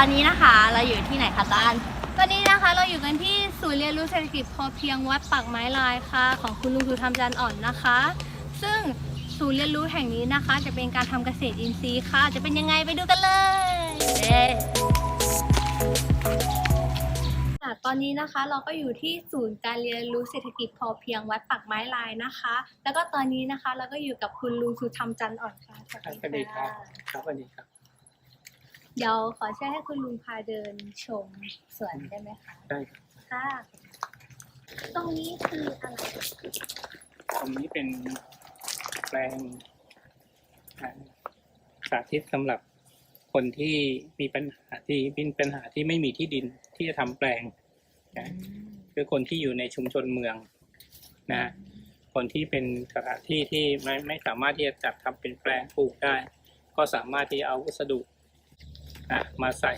อนนี้นะคะเราอยู่ที่ไหนคะตาลตอนนี้นะคะเราอยู่กันที่ศูนย์เรียนรู้เศรษฐกิจพอเพียงวัดปักไม้ลายค่ะ ของคุณลุงสุธรรมจันทร์อ่อนนะคะ ซึ่งศูนย์เรียนรู้แห่งนี้นะคะ จะเป็นการทำเกษตรอินทรีย์ค่ะ จะเป็นยังไงไปดูกันเลยเย้ค่ะตอนนี้นะคะเราก็อยู่ที่ศูนย์การเรียนรู้เศรษฐกิจพอเพียงวัดปักไม้ลายนะคะ แล้วก็ตอนนี้นะคะเราก็อยู่กับคุณลุงสุธรรมจันทร์อ่อนค่ะครับสวัสดีครับครับสวัสดีครับ เดี๋ยวขอเชิญให้คุณลุงพาเดินชมสวนได้ไหมคะได้ครับค่ะ ตรงนี้คืออะไรตรงนี้เป็นแปลงอ่าสาธิตสำหรับคนที่มีปัญหาที่เป็นปัญหาที่ไม่มีที่ดินที่จะทำแปลงนะ คือคนที่อยู่ในชุมชนเมืองนะ คนที่เป็นสถานที่ที่ไม่ไม่สามารถที่จะจัดทำเป็นแปลงปลูกได้ ก็สามารถที่จะเอาวัสดุ นะมาใส่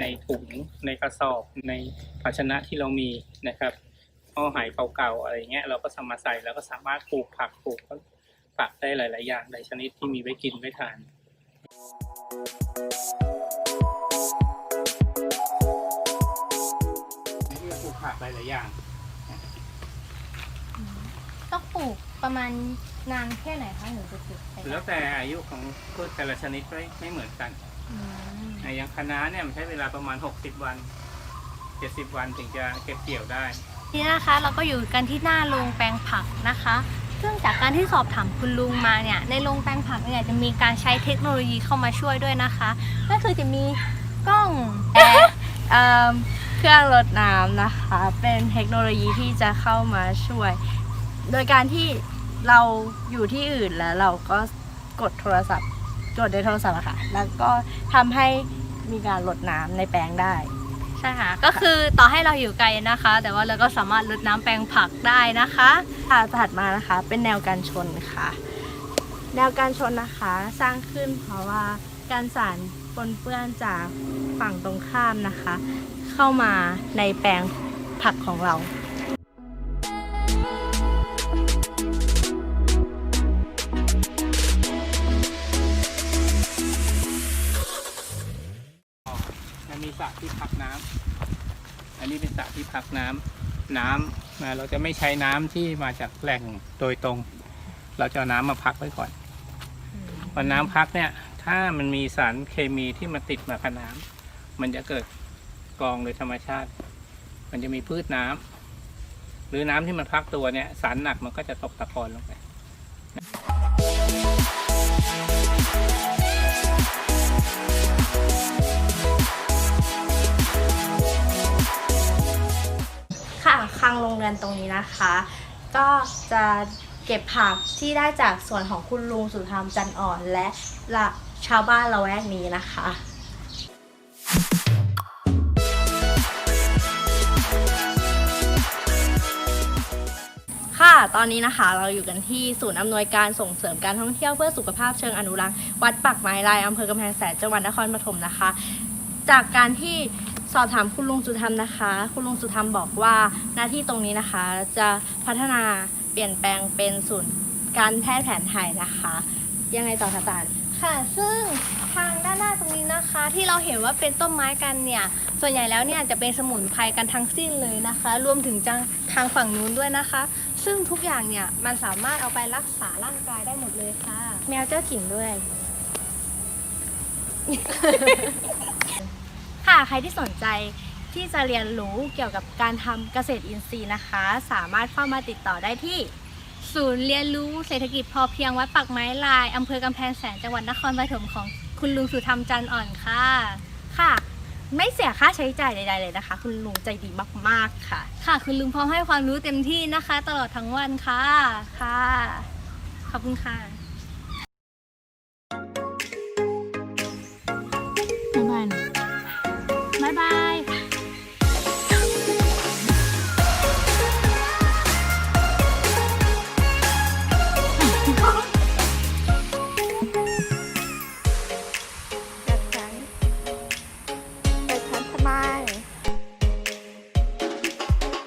ในถุงในกระสอบในภาชนะที่เรามีนะครับห่อหายเก่าๆอะไรเงี้ยเราก็สามารถใส่แล้วก็สามารถปลูกผักปลูกผักได้หลาย ๆ อย่างหลายชนิดที่มีไว้กินไว้ทาน นี่ก็ปลูกผักหลายๆอย่าง ต้องปลูกประมาณนานแค่ไหนคะถึงจะปลูกได้แล้วแต่อายุของพืชแต่ละชนิดไม่ไม่เหมือนกัน อืม อย่างคะน้าเนี่ยมันใช้เวลาประมาณ 60 วัน 70 วันถึงจะเก็บเกี่ยวได้ นี่นะคะเราก็อยู่กันที่หน้าโรงแปลงผักนะคะ ซึ่งจากการที่สอบถามคุณลุงมาเนี่ยในโรงแปลงผักเนี่ยจะมีการใช้เทคโนโลยีเข้ามาช่วยด้วยนะคะก็คือจะมีกล้องและเอิ่มเครื่องรดน้ำนะคะ เป็นเทคโนโลยีที่จะเข้ามาช่วย โดยการที่เราอยู่ที่อื่นแล้วเราก็กดโทรศัพท์กดในโทรศัพท์อะค่ะ แล้วก็ทำให้ มีการรดน้ำในแปลงได้ ใช่ค่ะ ก็คือต่อให้เราอยู่ไกลนะคะ แต่ว่าเราก็สามารถรดน้ำแปลงผักได้นะคะ ค่ะถัดมานะคะเป็นแนวการชนค่ะ แนวการชนนะคะสร้างขึ้นเพราะว่าการสารปนเปื้อนจากฝั่งตรงข้ามนะคะ เข้ามาในแปลงผักของเรา ที่พักน้ำอันนี้เป็นสระที่พักน้ำน้ำนะเราจะไม่ใช้น้ำที่มาจากแหล่งโดยตรง เราจะเอาน้ำมาพักไว้ก่อนพอน้ำพักเนี่ย ถ้ามันมีสารเคมีที่มาติดมากับน้ำมันจะเกิดกรองโดยธรรมชาติ มันจะมีพืชน้ำหรือน้ำที่มันพักตัวเนี่ย สารหนักมันก็จะตกตะกอนลงไปค่ะันตรงนี้นะคะ ก็จะเก็บผักที่ได้จากสวนของคุณลุงสุธรรมจันอ่อนและละชาวบ้านละแวกนี้นะคะค่ะ ตอนนี้นะคะเราอยู่กันที่ศูนย์อำนวยการส่งเสริมการท่องเที่ยวเพื่อสุขภาพเชิงอนุรักษ์ วัดปักไม้ลายอำเภอกำแพงแสนจังหวัดนครปฐมนะคะ จากการที่ สอบถามคุณลุงสุธรรมนะคะ คุณลุงสุธรรมบอกว่าหน้าที่ตรงนี้นะคะ จะพัฒนาเปลี่ยนแปลงเป็นศูนย์การแพทย์แผนไทยนะคะ ยังไงต่อคะตาลค่ะ ซึ่งทางด้านหน้าตรงนี้นะคะ ที่เราเห็นว่าเป็นต้นไม้กันเนี่ยส่วนใหญ่แล้วเนี่ยจะเป็นสมุนไพรกันทั้งสิ้นเลยนะคะ รวมถึงจังทางฝั่งนู้นด้วยนะคะ ซึ่งทุกอย่างเนี่ยมันสามารถเอาไปรักษาร่างกายได้หมดเลยค่ะ แมวเจ้าถิ่นด้วยค่ะ ใครที่สนใจที่จะเรียนรู้เกี่ยวกับการทำเกษตรอินทรีย์นะคะ สามารถเข้ามาติดต่อได้ที่ ศูนย์เรียนรู้เศรษฐกิจพอเพียงวัดปักไม้ลายอำเภอกำแพงแสนจังหวัดนครปฐมของคุณลุงสุธรรมจันทร์อ่อนค่ะ ค่ะ ไม่เสียค่าใช้จ่ายใดๆเลยนะคะ คุณลุงใจดีมากๆค่ะ ค่ะ คุณลุงพร้อมให้ความรู้เต็มที่นะคะ ตลอดทั้งวันค่ะ ค่ะ ขอบคุณค่ะ